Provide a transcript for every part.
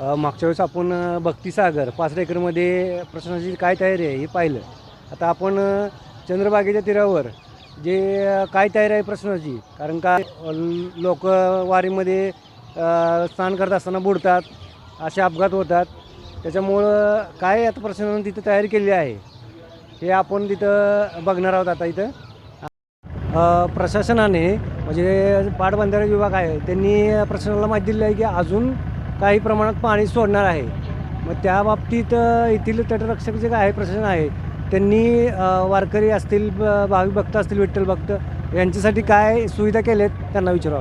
मागच्या वेळेस आपण भक्तीसागर भक्तिसागर पाच एकरमध्ये प्रशासनाची काय तयारी आहे हे पाहिलं. आता आपण चंद्रबागेच्या तीरावर जे काय तयारी आहे प्रशासनाची? कारण का लोक वारीमध्ये स्नान करत असताना बुडतात असे अपघात होतात. त्याच्यामुळं काय आता प्रशासनानं तिथं तयारी केली आहे हे आपण तिथं बघणार आहोत आता इथं. प्रशासनाने म्हणजे पाटबंधारे विभाग आहे त्यांनी प्रशासनाला माहिती दिली आहे की अजून काही प्रमाणात पाणी सोडणार आहे. मग त्या बाबतीत येथील तटरक्षक जे काय आहे प्रशासन आहे त्यांनी वारकरी असतील ब- भाविक भक्त असतील विठ्ठल भक्त यांच्यासाठी काय सुविधा केल्या आहेत त्यांना विचारू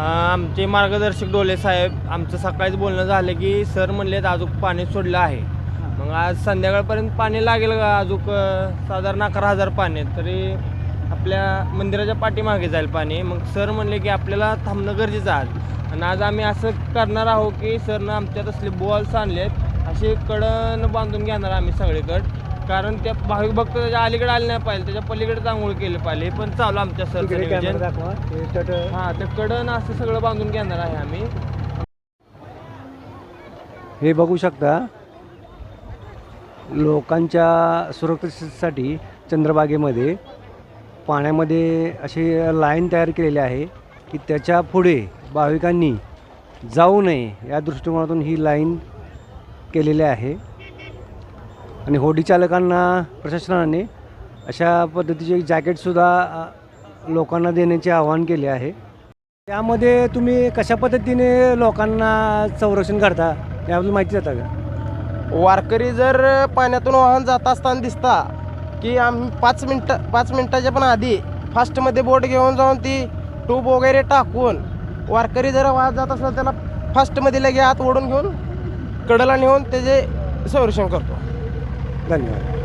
आमचे मार्गदर्शक डोले साहेब आमचं सकाळीच बोलणं झालं की सर म्हणलेत अजून पाणी सोडलं आहे. मग आज संध्याकाळपर्यंत पाणी लागेल का? अजून साधारण अकरा हजार पाणी आहेत. तरी आपल्या मंदिराच्या पाठीमागे जाईल पाणी. मग सर म्हणले की आपल्याला थांबणं गरजेचं आहे. आणि आज आम्ही असं करणार आहोत की सरनं आमच्यात असले बॉल्स आणलेत असे कडन बांधून घेणार आम्ही सगळीकडं. कारण त्या भाविक भक्त त्याच्या अलीकडे आले नाही पाहिजे त्याच्या पलीकडे आंघोळ केलं पाहिजे. पण चालू आमच्या दाखवा. हे तट हा ते कडन असं सगळं बांधून घेणार आहे आम्ही. हे बघू शकता लोकांच्या सुरक्षेसाठी चंद्रबागेमध्ये पाण्यामध्ये अशी लाईन तयार केलेली आहे की त्याच्या पुढे भाविकांनी जाऊ नये या दृष्टिकोनातून ही लाईन केलेली आहे. आणि होडी चालकांना प्रशासनाने अशा पद्धतीचे जॅकेटसुद्धा लोकांना देण्याचे आवाहन केले आहे. त्यामध्ये तुम्ही कशा पद्धतीने लोकांना संरक्षण करता याबद्दल माहिती देता का? वारकरी जर पाण्यातून वाहन जात असताना दिसता की आम्ही पाच मिनटं पाच मिनटाच्या पण आधी फास्टमध्ये बोट घेऊन जाऊन ती ट्यूब वगैरे टाकून वारकरी जर वाहत जात असला त्याला फास्टमध्ये लगे आत ओढून घेऊन कडला नेऊन त्याचे संरक्षण करतो. धन्यवाद.